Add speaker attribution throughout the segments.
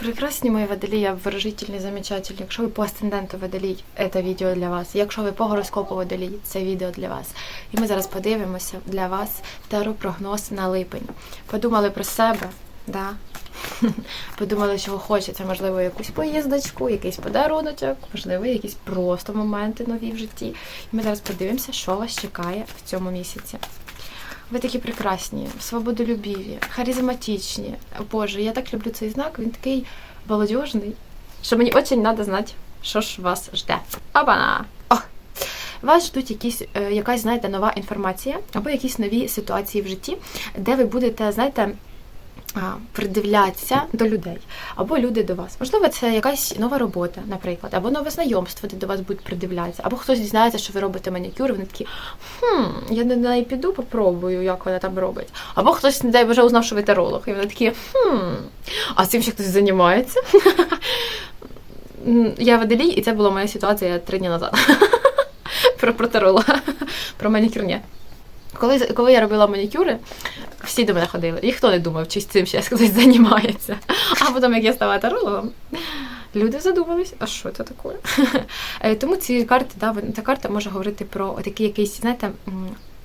Speaker 1: Прекрасні мої водолії, выражительні, замечательні. Якщо ви по асценденту водолій, це відео для вас. Якщо ви по гороскопу водолій, це відео для вас. І ми зараз подивимося для вас таро-прогноз на липень. Подумали про себе, да? Подумали, чого хочеться, можливо, якусь поїздочку, якийсь подаруночок, можливо, якісь просто моменти нові в житті. І ми зараз подивимося, що вас чекає в цьому місяці. Ви такі прекрасні, свободолюбіві, харизматичні. Боже, я так люблю цей знак, він такий молодіжний, що мені дуже треба знати, що ж вас жде. Опана! О! Вас ждуть якісь, е, якась, знаєте, нова інформація або якісь нові ситуації в житті, де ви будете, знаєте, а, придивлятися до людей, або люди до вас. Можливо, це якась нова робота, наприклад, або нове знайомство, де до вас будуть придивлятися, або хтось дізнається, що ви робите манікюр, вони такі хм, я до неї піду, попробую, як вона там робить. Або хтось, не дай Боже, узнав, що ви таролог, і вони такі хм, а цим ще хтось займається. Я водолій, і це була моя ситуація три дні назад. Про таролога. Про манікюр ні. Коли, коли я робила манікюри, всі до мене ходили. Ніхто не думав, чи цим ще хтось займається. А потім, як я стала тарологом, люди задумались, а що це таке? Е, Тому ці карти, да, ця карта може говорити про такий якийсь, знаєте,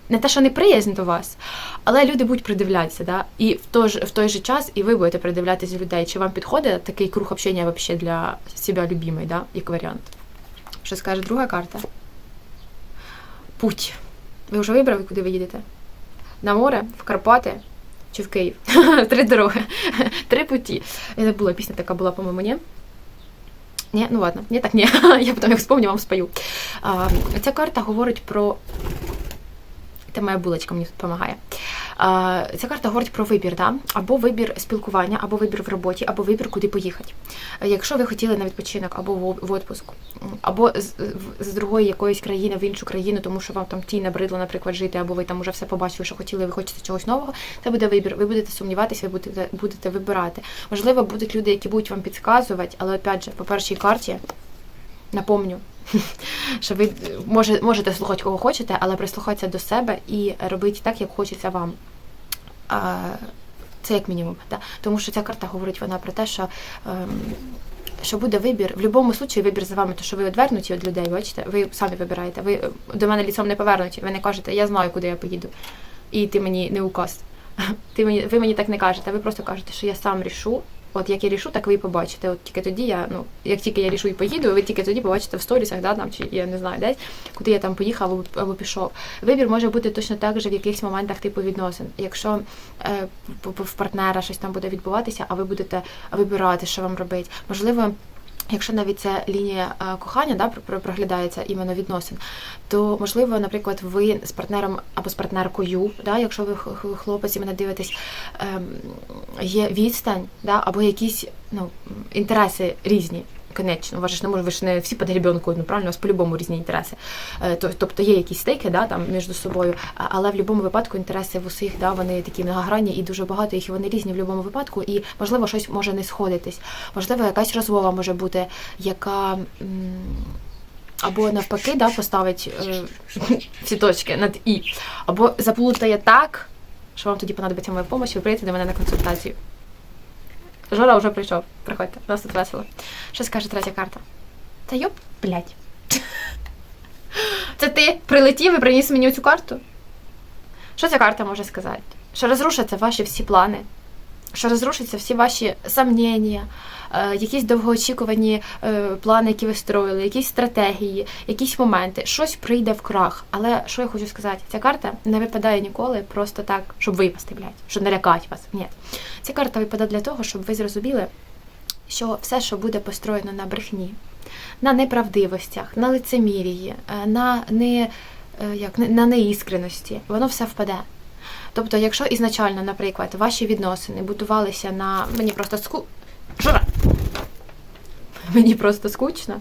Speaker 1: не те, що неприязнь до вас, але люди будуть придивлятися, да? і в той, в той же час і ви будете придивлятися людей, чи вам підходить такий круг общення вообще для себе любимий, да? як варіант. Що скаже друга карта? Путь. Ви вже вибрали, куди ви їдете? На море, в Карпати чи в Київ? Три дороги, три путі. Я забула, пісня така була, по-моєму, ні? Ні, ну ладно, ні, так ні. Я потім як вспомню, вам спою. Ця карта говорить про. Та моя булочка мені тут допомагає. Ця карта говорить про вибір, да? або вибір спілкування, або вибір в роботі, або вибір, куди поїхати. Е, Якщо ви хотіли на відпочинок або в, в отпуск, або з другої якоїсь країни в іншу країну, тому що вам там ті набридло, наприклад, жити, або ви там уже все побачили, що хотіли, ви хочете чогось нового, це буде вибір. Ви будете сумніватися, ви будете, будете вибирати. Можливо, будуть люди, які будуть вам підказувати, але опять же, по першій карті напомню, що ви може, можете слухати кого хочете, але прислухайтеся до себе і робіть так, як хочеться вам. Це як мінімум. Да? Тому що ця карта говорить вона про те, що. Ем, що буде вибір, в будь-якому випадку вибір за вами, то що ви відвернуті від людей, бачите, ви самі вибираєте. Ви до мене ліцом не повернуті, ви не кажете, я знаю, куди я поїду. І ти мені не указ. Ти мені, ви мені так не кажете, ви просто кажете, що я сам рішу. От як я рішу, так ви і побачите. От тільки тоді я, ну, як тільки я рішу і поїду, ви тільки тоді побачите в сторісах, да, там, чи я не знаю, десь, куди я там поїхав або, або пішов. Вибір може бути точно так же в якихось моментах типу відносин. Якщо е, в- партнера щось там буде відбуватися, а ви будете вибирати, що вам робити. Можливо, Якщо навіть ця лінія е, кохання да, про- про- проглядається іменно відносин, то можливо, наприклад, ви з партнером або з партнеркою, да, якщо ви хлопець і мене дивитесь, ем, є відстань, да, або якісь ну, інтереси різні. Конечно, вас ж не може, ви ж не всі під гребенкою, ну правильно, у вас по-любому різні інтереси. Е, Тобто є якісь стейки да, там між собою, але в будь-якому випадку інтереси в усіх да, вони такі многогранні і дуже багато їх і вони різні в будь-якому випадку, і можливо щось може не сходитись. Можливо, якась розмова може бути, яка. Або навпаки, да, поставить е, всі точки над і, або заплутає так, що вам тоді понадобиться моя допомога, ви прийдете до мене на консультацію. Жора вже прийшов. Приходьте, у нас тут весело. Що скаже третя карта? Та йоп, блядь. Це ти прилетів і приніс мені цю карту? Що ця карта може сказати? Що розрушаться ваші всі плани, що розрушаться всі ваші сомнення, якісь довгоочікувані е, плани, які ви строїли, якісь стратегії, якісь моменти, щось прийде в крах. Але що я хочу сказати, ця карта не випадає ніколи просто так, щоб випасти, блядь, щоб налякати вас. Ні. Ця карта випадає для того, щоб ви зрозуміли, що все, що буде построєно на брехні, на неправдивостях, на лицемірії, е, на не. е, Як на неіскреності, воно все впаде. Тобто, якщо ізначально, наприклад, ваші відносини будувалися на мені просто ску... Жора! Мені просто скучно,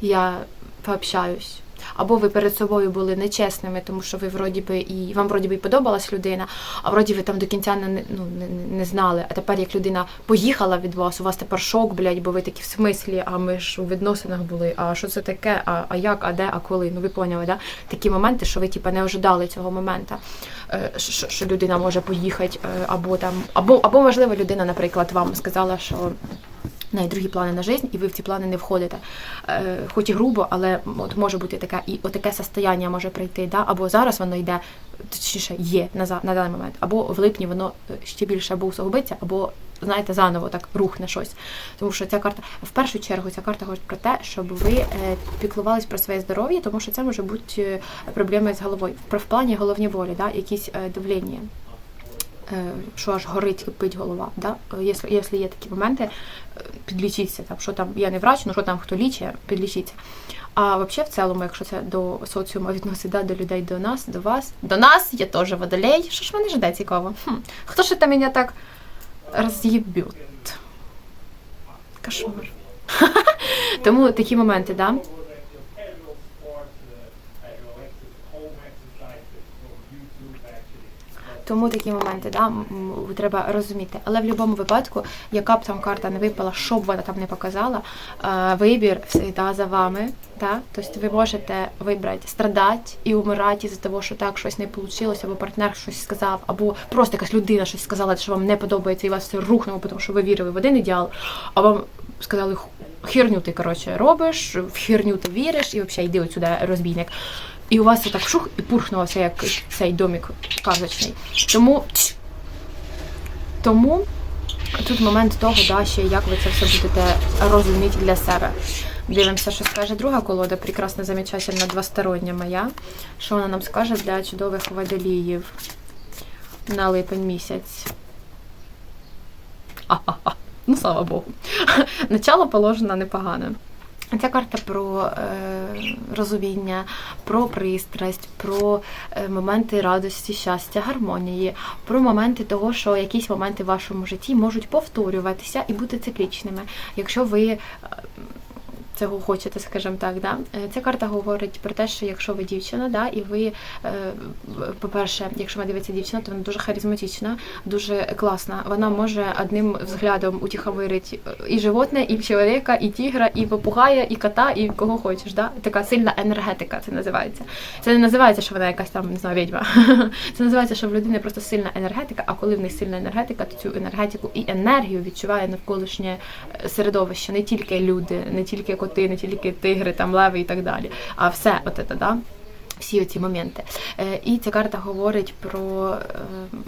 Speaker 1: я пообщаюсь. Або ви перед собою були нечесними, тому що ви вроді би і вам вроді би і подобалась людина, а вроді ви там до кінця не, ну, не, не знали. А тепер як людина поїхала від вас, у вас тепер шок, блядь, бо ви такі в смислі, а ми ж у відносинах були, а що це таке, а, а як, а де, а коли? Ну ви поняли, да? Такі моменти, що ви типа не ожидали цього моменту, е, що, що людина може поїхати, е, або там, або, або можливо людина, наприклад, вам сказала, що неї другі плани на життя, і ви в ці плани не входите. Е, хоч і грубо, але от може бути таке, і отаке состояння може прийти. Да? Або зараз воно йде, точніше, є на, на даний момент, або в липні воно е, ще більше або усугубиться, або, знаєте, заново так рухне щось. Тому що ця карта, в першу чергу, ця карта говорить про те, щоб ви е, піклувались про своє здоров'я, тому що це може бути е, проблеми з головою. Про в плані головні болі, да? якісь давлення. Е, що аж горить, кипить голова. Да? Якщо, якщо є такі моменти, е, підлічіться, там, що там, я не врач, ну що там хто лічить, підлічіться. А взагалі, в цілому, якщо це до соціуму відносить, да, до людей, до нас, до вас, до нас, я теж водолей. Що ж мене жде цікаво? Хм. Хто ж це мене так роз'єбють? Кошмар. Тому такі моменти, да? Тому такі моменти, да, треба розуміти. Але в будь-якому випадку, яка б там карта не випала, що б вона там не показала, е, вибір завжди за вами. Да? Тобто ви можете вибрати страдати і умирати із-за того, що так щось не вийшло, або партнер щось сказав, або просто якась людина щось сказала, що вам не подобається, і вас все рухнуло, тому що ви вірили в один ідеал, а вам сказали «Ху- херню ти коротше робиш, в херню ти віриш, і взагалі йди отсюди розбійник. І у вас це так шух і пурхнулося, як цей домик казочний. Тому, тому тут момент того, да, ще як ви це все будете розуміти для себе. Дивимося, що скаже друга колода, прекрасна, замечательна, двостороння моя. Що вона нам скаже для чудових водоліїв на липень місяць. А-а-а. Ну, слава Богу. Начало положено непогане. Ця карта про е, розуміння, про пристрасть, про е, моменти радості, щастя, гармонії, про моменти того, що якісь моменти в вашому житті можуть повторюватися і бути циклічними. Якщо ви е, цього хочете, скажімо так, да? Е, ця карта говорить про те, що якщо ви дівчина, да, і ви, е, по-перше, якщо ви дивиться дівчина, то вона дуже харизматична, дуже класна. Вона може одним взглядом утихомирити і животне, і чоловіка, і тігра, і попугая, і кота, і кого хочеш. Да? Така сильна енергетика, це називається. Це не називається, що вона якась там не знаю, відьма. Це називається, що в людини просто сильна енергетика, а коли в них сильна енергетика, то цю енергетику і енергію відчуває навколишнє е, середовище, не тільки люди, не тільки коти, не тільки тигри, там леви і так далі, а все от це, да? всі оці моменти. Е, І ця карта говорить про ем,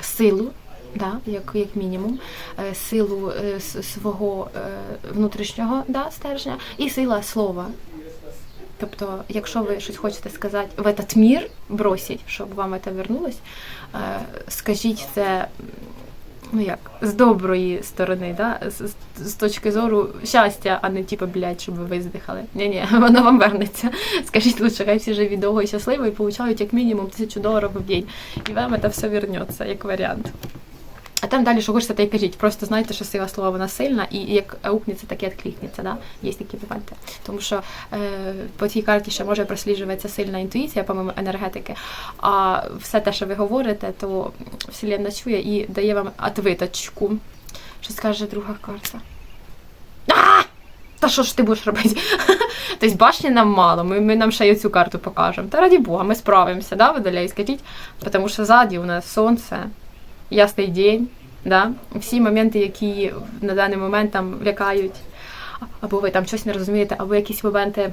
Speaker 1: силу. Да, як, як мінімум, е, силу е, свого внутрішнього да, стержня і сила слова. Тобто, якщо ви щось хочете сказати в этот мір, бросіть, щоб вам це вернулось, скажіть це ну як, з доброї сторони, да? з, з- точки зору щастя, а не типу, блядь, щоб ви здихали. Ні-ні, воно вам вернеться. Скажіть лучше, хай всі живі довго і щасливо і получають як мінімум тисячу доларів в день. І вам це все вернеться, як варіант. А там далі, що хочете, те й кажіть. Просто знайте, що сила слова вона сильна, і як аукнеться, так і відкликнеться. Да? Є такі моменти. Тому що е, по цій карті ще може просліджуватися сильна інтуїція, по-моєму, енергетики. А все те, що ви говорите, то Вселенна чує і дає вам отвиточку. Що скаже друга карта? А! Та що ж ти будеш робити? Тобто башні нам мало, ми, ми нам ще й цю карту покажемо. Та раді Бога, ми справимося, да, водолей, скажіть? Тому що ззаді у нас сонце, ясний день, да? всі моменти, які на даний момент там лякають, або ви там щось не розумієте, або якісь моменти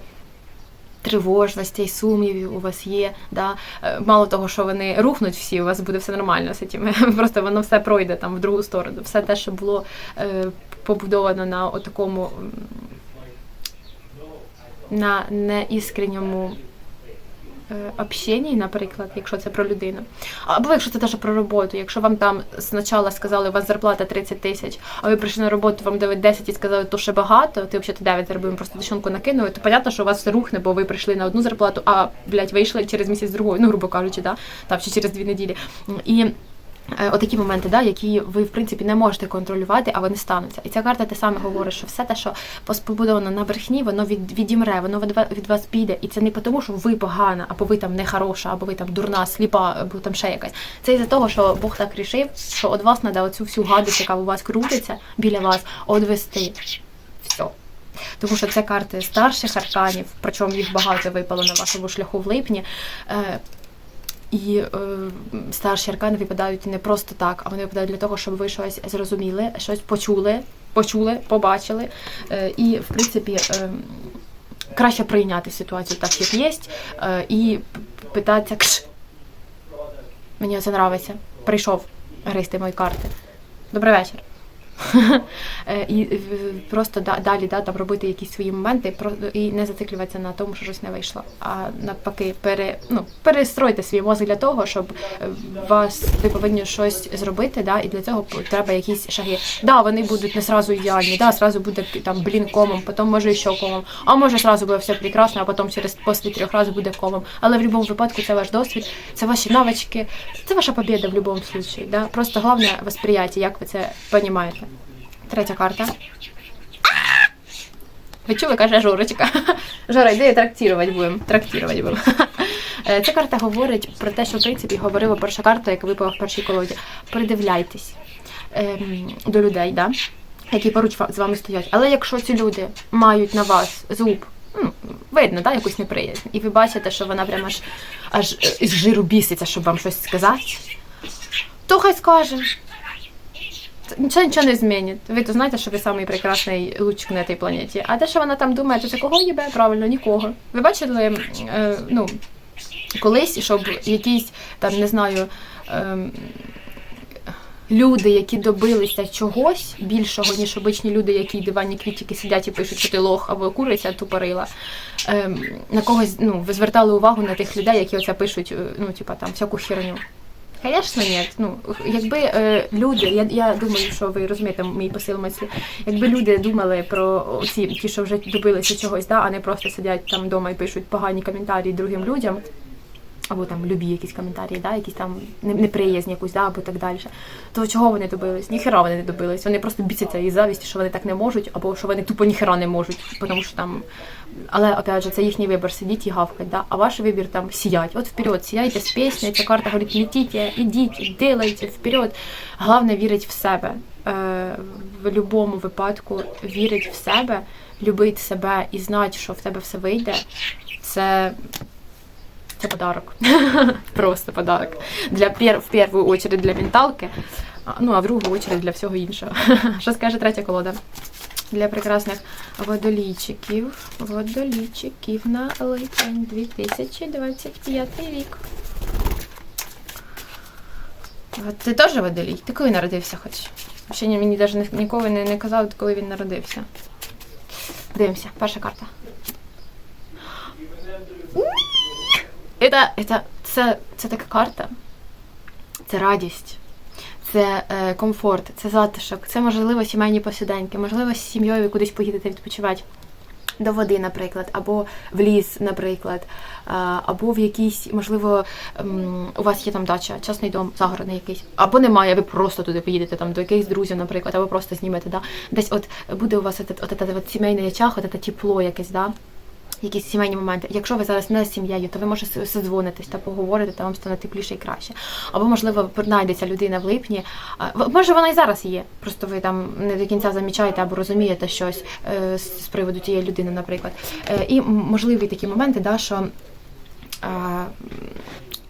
Speaker 1: тривожності і сумнівів у вас є. Да? Е, Мало того, що вони рухнуть всі, у вас буде все нормально з цим. Просто воно все пройде там в другу сторону. Все те, що було е, побудовано на такому на неіскренньому общенні, наприклад, якщо це про людину. Або якщо це теж про роботу. Якщо вам там спочатку сказали, у вас зарплата 30 тисяч, а ви прийшли на роботу, вам дають 10 і сказали, то ще багато, ти взагалі 9 зробив, просто дощонку накинули, то понятно, що у вас рухне, бо ви прийшли на одну зарплату, а блядь, вийшли через місяць другою, ну, грубо кажучи, да? там чи через дві неділі. І Е, Отакі моменти, да, які ви в принципі не можете контролювати, а вони стануться. І ця карта те саме говорить, що все те, що пос- побудовано на верхні, воно від, відімре, воно від, вас піде. І це не тому, що ви погана, або ви там не хороша, або ви там дурна, сліпа, або там ще якась. Це із-за того, що Бог так рішив, що від вас треба оцю всю гадость, яка у вас крутиться біля вас, одвести. Все. Тому що це карти старших арканів, причому їх багато випало на вашому шляху в липні. І е, старші аркани випадають не просто так, а вони випадають для того, щоб ви щось зрозуміли, щось почули, почули, побачили. Е, і, в принципі, е, краще прийняти ситуацію так, як є, е, і питатися, кш, мені це нравиться. Прийшов гристи мої карти. Добрий вечір. Е, І просто да- далі да, там робити якісь свої моменти і не зациклюватися на тому, що щось не вийшло. А навпаки, пере, ну, перестройте свій мозок для того, щоб е, вас ви повинні щось зробити, да, і для цього треба якісь шаги. Да, вони будуть не сразу ідеальні, да, сразу буде там блін комом, потім може ще комом, а може сразу буде все прекрасно, а потім через після трьох разів буде комом. Але в будь-якому випадку це ваш досвід, це ваші навички, це ваша побіда в будь-якому випадку. Да? Просто головне восприяття, як ви це розумієте. Третя карта. Ви чули, каже Жорочка. Жора, йди трактувати будемо. Трактувати будемо. Е, Ця карта говорить про те, що в принципі говорила перша карта, яка випала в першій колоді. Придивляйтесь ем, до людей, да? які поруч з вами стоять. Але якщо ці люди мають на вас зуб, ну, видно, да, якусь неприязнь, і ви бачите, що вона прямо аж, аж із жиру біситься, щоб вам щось сказати, то хай скаже. Нічого нічого не змінить. Ви то знаєте, що ви самий прекрасний лучик на цій планеті. А те, що вона там думає, то це кого їбе? Правильно, нікого. Ви бачили, е, ну, колись, щоб якісь там, не знаю. ем, Люди, які добилися чогось більшого, ніж обичні люди, які диванні квітики сидять і пишуть, що ти лох або куриця тупорила. Ем, на когось ну, ви звертали увагу на тих людей, які оце пишуть, е, ну, типа там всяку херню. Звісно, ні. Ну, якби е, люди, я, я думаю, що ви розумієте мій посил мислі, якби люди думали про ці, ті, що вже добилися чогось, да, а не просто сидять там вдома і пишуть погані коментарі другим людям, або там любі якісь коментарі, да, якісь там не- неприязні якусь, да, або так далі. То чого вони добились? Ніхера вони не добились. Вони просто бісяться із завісті, що вони так не можуть, або що вони тупо ніхера не можуть, тому що там. Але опять же, це їхній вибір сидіть і гавкать, да? а ваш вибір там сіять. От вперед, сіяйте з піснею, ця карта говорить, летіть, ідіть, делайте вперед. Головне вірить в себе. Е, в будь-якому випадку вірить в себе, любить себе і знати, що в тебе все вийде. Це це подарок. Просто подарок. Для пер, в першу очередь для менталки, ну а в другу очередь для всього іншого. Що скаже третя колода? Для прекрасних водолійчиків. Водолійчиків на липень 2025 рік. Ти теж водолій? Ти коли народився хоч? Ще мені навіть ніколи не, не казали, коли він народився. Дивимося, перша карта. Это, это, це, це така карта. Це радість, це е, комфорт, це затишок, це можливо сімейні посіденьки, можливо, з сім'єю кудись поїдете відпочивати. До води, наприклад, або в ліс, наприклад, або в якийсь, можливо, у вас є там дача, частний дом, загородний якийсь, або немає, ви просто туди поїдете там до якихось друзів, наприклад, або просто знімете. Да? Десь от буде у вас от, от, от, от сімейний очаг, от, от тепло якесь, да? Якісь сімейні моменти. Якщо ви зараз не з сім'єю, то ви можете созвонитись та поговорити, та вам стане тепліше і краще. Або, можливо, знайдеться людина в липні. Може, вона і зараз є. Просто ви там не до кінця замічаєте або розумієте щось е, з приводу тієї людини, наприклад. Е, І можливі такі моменти, да, що.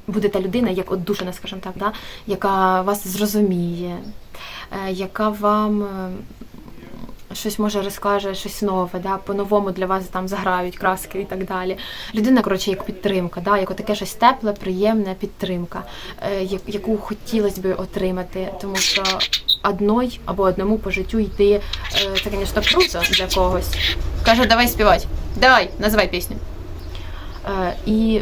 Speaker 1: Буде та людина, як отдушена, скажімо так, да, яка вас зрозуміє, е, яка вам щось може розкаже, щось нове, да, по-новому для вас там заграють краски і так далі. Людина, коротше, як підтримка, да, як таке щось тепле, приємне підтримка, е, яку хотілося би отримати, тому що одной або одному по життю йти, е, це, звісно, круто для когось. Каже, давай співати. Давай, називай пісню. Е, і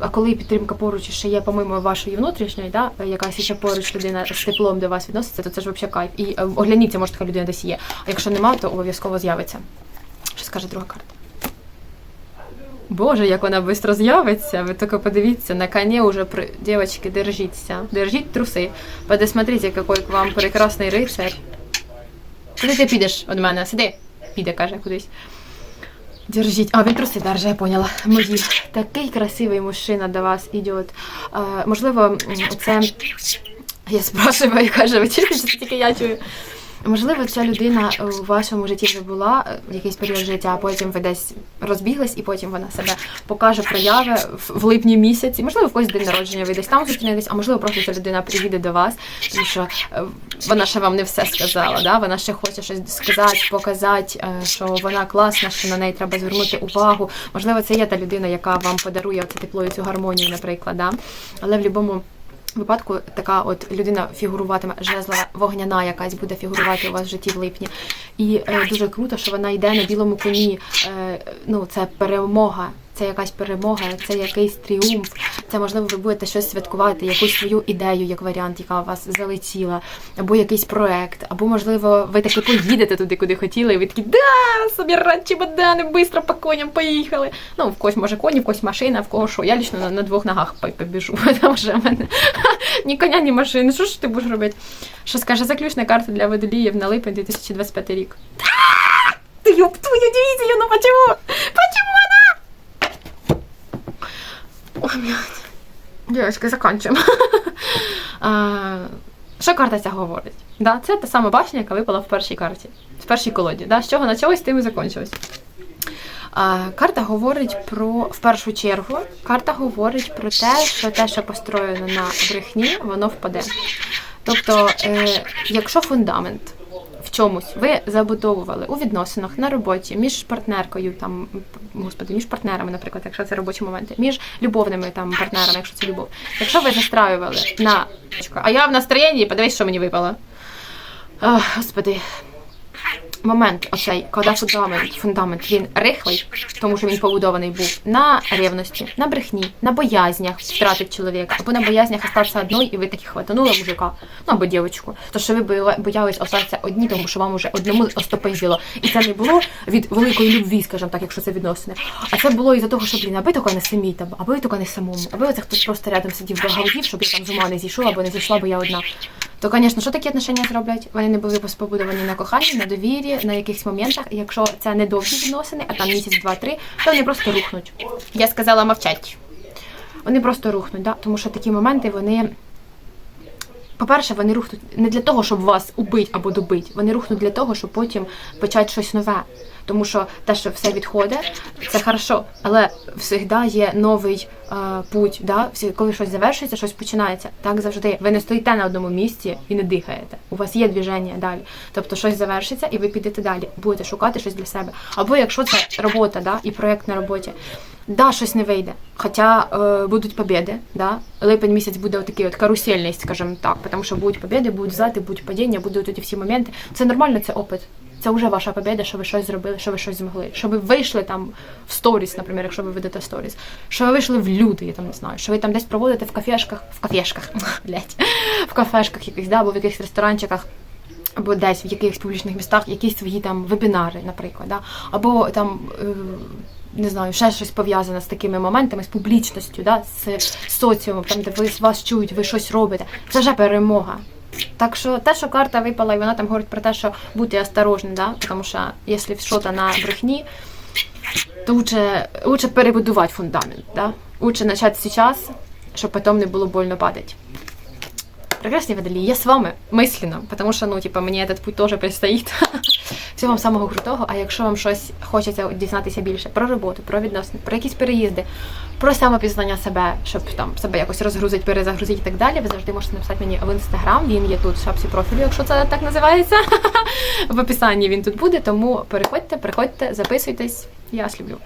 Speaker 1: а коли підтримка поруч ще є, по-моєму, вашої внутрішньої, да, якась ще поруч людина з теплом до вас відноситься, то це ж взагалі кайф. І е, огляніться, може така людина десь є. А якщо нема, то обов'язково з'явиться. Що скаже друга карта? Боже, як вона швидко з'явиться. Ви тільки подивіться, на коні уже при... Дівчатки, держіться. Держіть труси. Подосмотрите, який к вам прекрасний рицар. Куди ти підеш від мене? Сиди. Піде, каже, кудись. Держіть. А, він труси держи, я поняла. Мої. Такий красивий мужчина до вас. А, можливо, це. Я спрашиваю, каже, ви чуєте, що тільки я чую. Можливо, ця людина у вашому житті вже була е, якийсь період життя, а потім ви десь розбіглись, і потім вона себе покаже прояви в- липні місяці. Можливо, в когось день народження ви десь там зустрінетесь, а можливо, просто ця людина приїде до вас, тому що е, вона ще вам не все сказала. Да? Вона ще хоче щось сказати, показати, е, що вона класна, що на неї треба звернути увагу. Можливо, це є та людина, яка вам подарує це тепло і цю гармонію, наприклад. Да? Але в будь-якому випадку така от людина фігуруватиме жезла вогняна якась буде фігурувати у вас в житті в липні. І е, дуже круто, що вона йде на білому коні. Е, ну, це перемога. Це якась перемога, це якийсь тріумф. Це можливо, ви будете щось святкувати, якусь свою ідею, як варіант, яка у вас залетіла, або якийсь проект, або можливо, ви таки поїдете туди, куди хотіли, і ви такі да, собі собирать чемодани, швидко по коням поїхали. Ну, в когось може коні, в когось машина, в кого що. Я лічно на, на двох ногах побіжу, тому що в мене ні коня, ні машини. Що ж ти будеш робити? Що скаже заключна карта для водоліїв на липень 2025 рік? Ти ёб твою дивізію, ну почему? Почему Ой. Девочки, заканчуємо. Що карта ця говорить? Да, це та сама башня, яка випала в першій карті, в першій колоді. Да? З чого почалось, тим і закінчилось. Карта говорить про, в першу чергу, карта говорить про те, що те, що построєно на брехні, воно впаде. Тобто, е, якщо фундамент чомусь ви забудовували у відносинах на роботі між партнеркою, там господи, між партнерами, наприклад, якщо це робочі моменти, між любовними там партнерами, якщо це любов. Якщо ви настраювали на а я в настроєнні, подивись, що мені випало. О, господи. Момент, оцей, коли фундамент, фундамент він рихлий, тому що він побудований був на ревності, на брехні, на боязнях втратити чоловіка, або на боязнях остатися одною, і ви таки хватанули мужика, ну або дівчинку. То що ви боя- боялись остатися одні, тому що вам уже одному остопизіло. І це не було від великої любві, скажімо так, якщо це відносини. А це було із-за того, що блін, аби тільки не самі там, аби тільки не самому, аби оце хтось просто рядом сидів договорів, щоб я там з ума не зійшов, або не зійшла, бо я одна. То, звісно, що такі отношення зроблять? Вони не були побудовані на коханні, на на якихось моментах. Якщо це не довгі відносини, а там місяць, два, три, то вони просто рухнуть. Я сказала мовчать. Вони просто рухнуть, да? тому що такі моменти вони. По-перше, вони рухнуть не для того, щоб вас убити або добити. Вони рухнуть для того, щоб потім почати щось нове. Тому що те, що все відходить, це хорошо, але завжди є новий е, путь. Да? Коли щось завершується, щось починається. Так завжди. Ви не стоїте на одному місці і не дихаєте. У вас є движення далі. Тобто щось завершиться, і ви підете далі. Будете шукати щось для себе. Або якщо це робота, да? і проєкт на роботі. Да, щось не вийде. Хоча е, будуть побіди, да? липень місяць буде отакий от карусельний, скажімо так, тому що будуть побіди, будуть взлети, будуть падіння, будуть ті всі моменти. Це нормально, це опит. Це вже ваша побіда, що ви щось зробили, що ви щось змогли. Що ви вийшли там в сторіс, наприклад, якщо ви ведете сторіс, що ви вийшли в люди, я там не знаю, що ви там десь проводите в кафешках, в кафешках, блядь, в кафешках якихось, да, або в якихось ресторанчиках. Або десь в якихось публічних містах якісь свої там вебінари, наприклад, да? або там е, не знаю, ще щось пов'язане з такими моментами, з публічністю, да? з соціумом, там, де ви вас чують, ви щось робите. Це вже перемога. Так що те, що карта випала, і вона там говорить про те, що бути осторожним, да? тому що якщо щось на брехні, то лучше, лучше перебудувати фундамент. Да? Лучше почати зараз, щоб потім не було больно падати. Прекрасні водолії, я з вами мисленно, тому що, ну, типа, мені этот путь теж предстоїть. Всього вам самого крутого. А якщо вам щось хочеться дізнатися більше про роботу, про відносини, про якісь переїзди, про самопізнання себе, щоб там себе якось розгрузити, перезагрузити і так далі, ви завжди можете написати мені в інстаграм. Він є тут в шапці профілю, якщо це так називається. В описанні він тут буде. Тому переходьте, приходьте, записуйтесь. Я вас люблю.